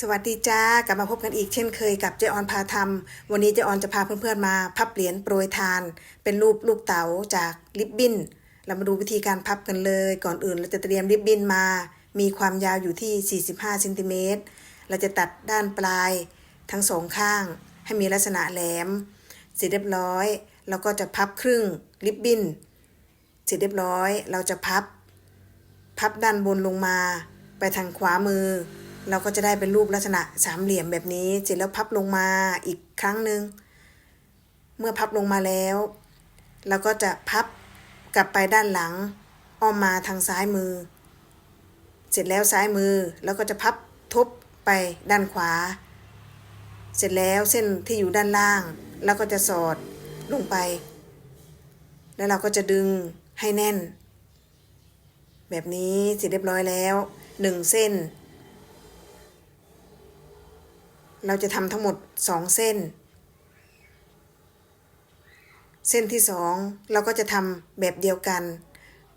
สวัสดีจ้ากลับมาพบกันอีกเช่นเคยกับเจออนพาทำวันนี้เจออนจะพาเพื่อนๆมาพับเหรียญโปรยทาน เป็นรูปลูกเต๋าจากลิบบิ้น เรามาดูวิธีการพับกันเลย ก่อนอื่นเราจะเตรียมลิบบิ้นมา มีความยาวอยู่ที่ 45เซนติเมตรเราจะตัดด้านปลายทั้งสองข้าง ให้มีลักษณะแหลม เสร็จเรียบร้อยเราก็จะพับครึ่งลิบบิ้น เสร็จเรียบร้อยเราจะพับ พับด้านบนลงมา ไปทางขวามือ เราก็จะได้เป็นรูปลักษณะสามเหลี่ยมแบบนี้ เสร็จแล้วพับลงมาอีกครั้งหนึ่ง เมื่อพับลงมาแล้ว เราก็จะพับกลับไปด้านหลัง อ้อมมาทางซ้ายมือ เสร็จแล้วซ้ายมือ แล้วก็จะพับทบไปด้านขวา เสร็จแล้วเส้นที่อยู่ด้านล่างเราก็จะสอดลงไป แล้วเราก็จะดึงให้แน่น แบบนี้เสร็จเรียบร้อยแล้วหนึ่งเส้น เราจะทำทั้งหมดสองเส้น เส้นที่สองเราก็จะทำแบบเดียวกัน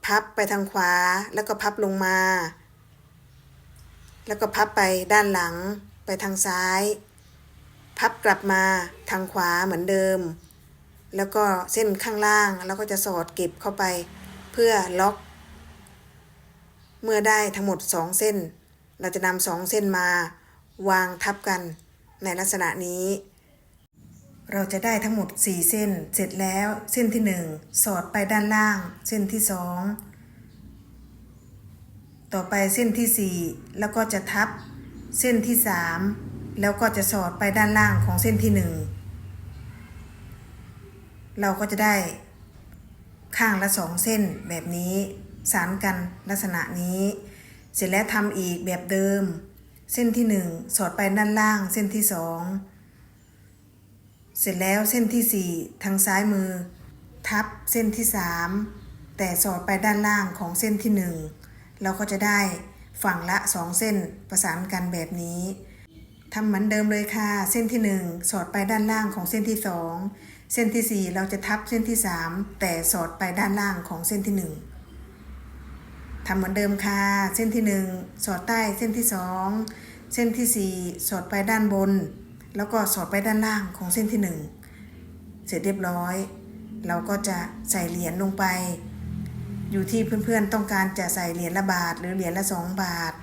พับไปทางขวาแล้วก็พับลงมา แล้วก็พับไปด้านหลัง ไปทางซ้าย พับกลับมาทางขวาเหมือนเดิม แล้วก็เส้นข้างล่างเราก็จะสอดเก็บเข้าไป เพื่อล็อก เมื่อได้ทั้งหมดสองเส้น เราจะนำสองเส้นมาวางทับกัน ในลักษณะนี้ เราจะได้ทั้งหมด 4 เส้น เสร็จแล้วเส้นที่ 1 สอดไปด้านล่าง เส้นที่ 2 ต่อไปเส้นที่ 4 แล้วก็จะทับเส้นที่ 3 แล้วก็จะสอดไปด้านล่างของเส้นที่ 1 เราก็จะได้ข้างละสองเส้นแบบนี้สานกันลักษณะนี้ เสร็จแล้วทำอีกแบบเดิม เส้นที่หนึ่งสอดไปด้านล่างเส้นที่สองเสร็จแล้วเส้นที่สี่ทางซ้ายมือ ทับเส้นที่สามแต่สอดไปด้านล่างของเส้นที่หนึ่งเราก็จะได้ฝั่งละสองเส้นประสานกันแบบนี้ทำเหมือนเดิมเลยค่ะ เส้นที่หนึ่งสอดไปด้านล่างของเส้นที่สองเส้นที่สี่เราจะทับเส้นที่สามแต่สอดไปด้านล่างของเส้นที่หนึ่ง ทำเหมือนเดิมค่ะ เส้นที่ 1 สอดใต้เส้นที่ 2 เส้นที่ 4 สอดไปด้านบน แล้วก็สอดไปด้านล่างของเส้นที่ 1 เสร็จเรียบร้อย เราก็จะใส่เหรียญลงไป อยู่ที่เพื่อนๆต้องการจะใส่เหรียญละบาท หรือเหรียญละ 2 บาท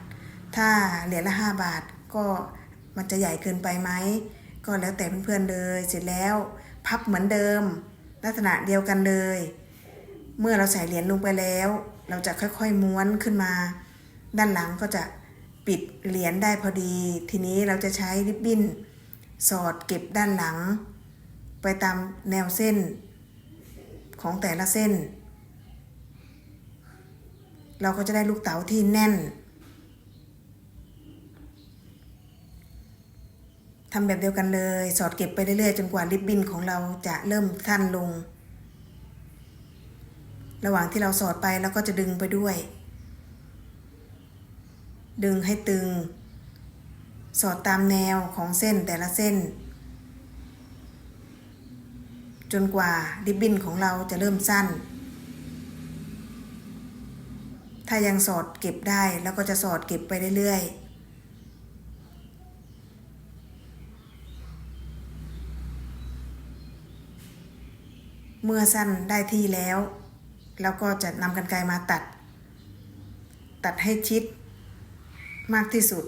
ถ้าเหรียญละ 5 บาทก็มันจะใหญ่เกินไปไหม ก็แล้วแต่เพื่อนๆเลย เสร็จแล้วพับเหมือนเดิม ลักษณะเดียวกันเลย เมื่อเราใส่เหรียญลงไปแล้ว เราจะค่อยๆม้วนขึ้นมา ด้านหลังก็จะปิดเหรียญได้พอดี ทีนี้เราจะใช้ริบบิ้น สอดเก็บด้านหลัง ไปตามแนวเส้น ของแต่ละเส้น เราก็จะได้ลูกเต๋าที่แน่นทำแบบเดียวกันเลย สอดเก็บไปเรื่อยๆ จนกว่าริบบิ้นของเราจะเริ่มสั้นลง ระหว่างที่เราสอดไปเราก็จะดึงไปด้วย ดึงให้ตึง สอดตามแนวของเส้นแต่ละเส้น จนกว่าริบบิ้นของเราจะเริ่มสั้น ถ้ายังสอดเก็บได้แล้วก็จะสอดเก็บไปเรื่อยๆเมื่อสั้นได้ที่แล้ว แล้วก็จะนำกันไกรมาตัด ตัดให้ชิดมากที่สุด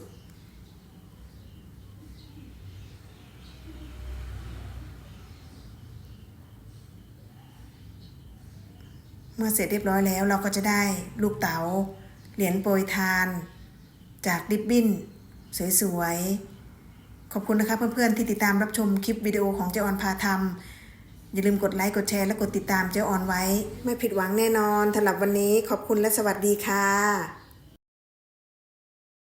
เมื่อเสร็จเรียบร้อยแล้วเราก็จะได้ลูกเต๋าเหรียญโปรยทาน จากดิบบิ้น สวยๆ ขอบคุณนะคะเพื่อนๆที่ติดตามรับชมคลิปวิดีโอของเจ้าออนพาทำ อย่าลืมกดไลค์ กดแชร์ และกดติดตามเจ้าออนไว้ ไม่ผิดหวังแน่นอนสำหรับวันนี้ขอบคุณและสวัสดีค่ะ